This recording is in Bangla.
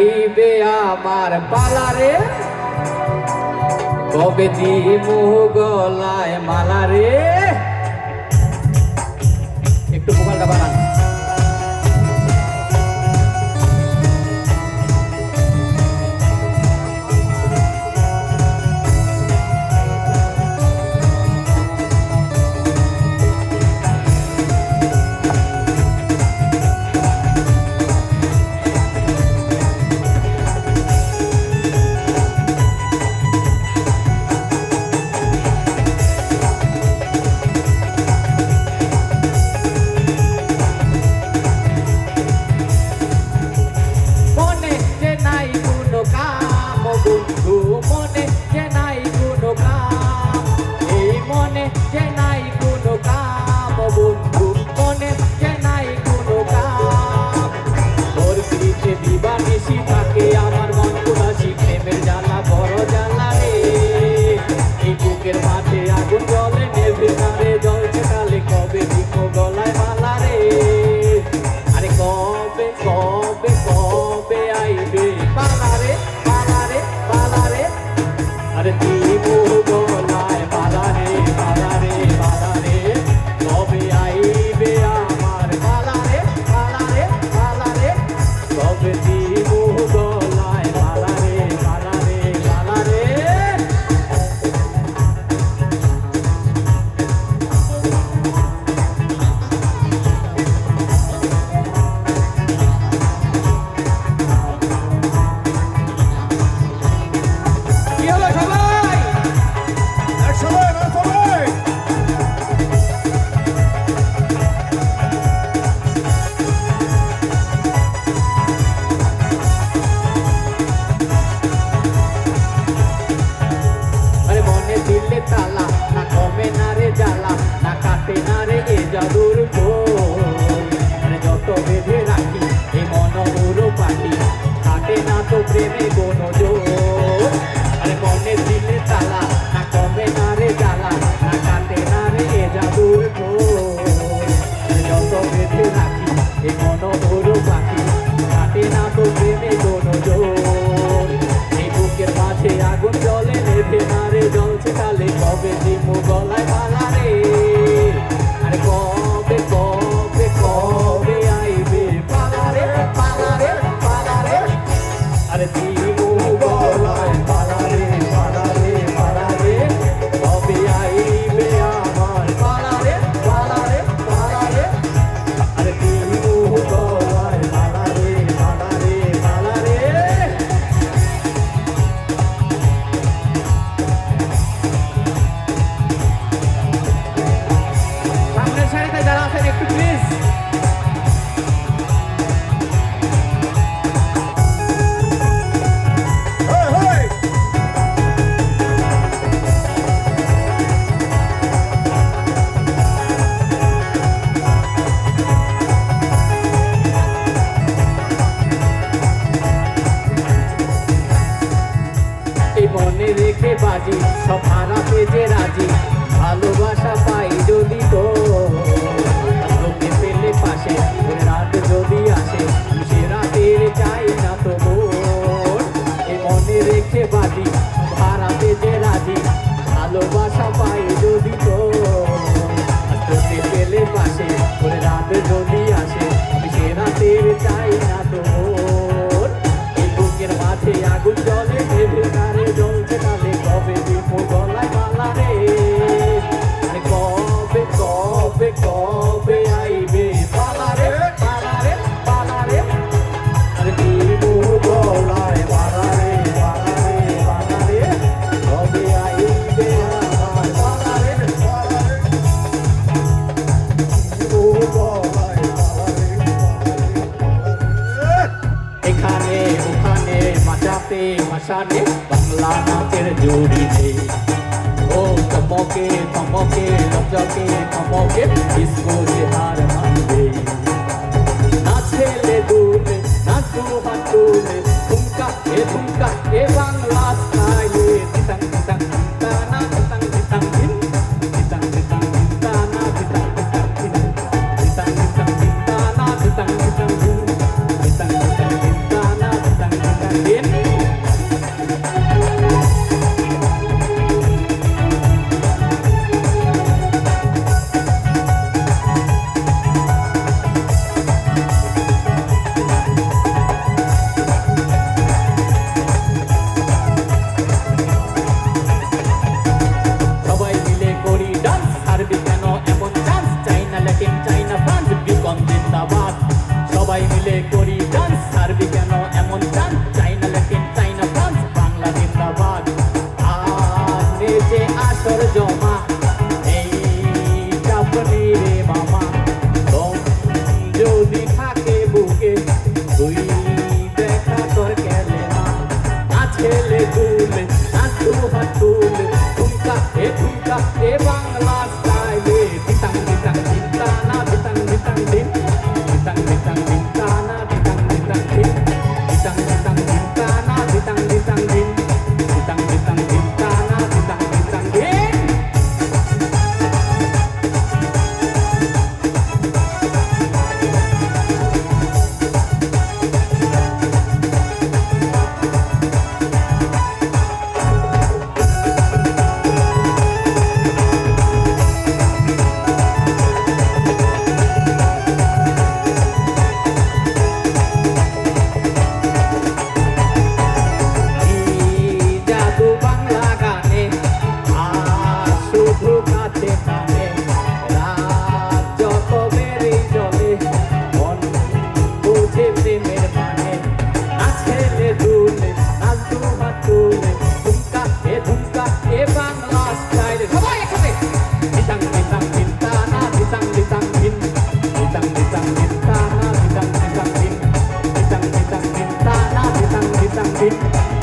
দিবে আমার পালারে? কবে দিব গলায় মালারে? একটু মোবাইলটা বানান জাদুর যত বেঁধে রাখি, এ মনোর পাটি কাটে না তো প্রেমে কোনো জোর আরে মনে দিলে তালা, না কমে না রে জ্বালা, না কাটে না রে এ জাদুর যত বেঁধে রাখি, এ মনোর পাখি। কাটে না তো প্রেমে কোনো জোর এই বুকের মাঝে আগুন জলে নেভে না রে জলছে কালে কবে দিব গলায় মালা রাজি সব হারাতে যে রাজি। ভাসানে বাংলা নাচের জুড়ি নেই ও চমকে চমকে লচকে চমকে ডিস্কো যে হার মানবে। নাচেলে দূরে নাচু হাতুলে Thank you.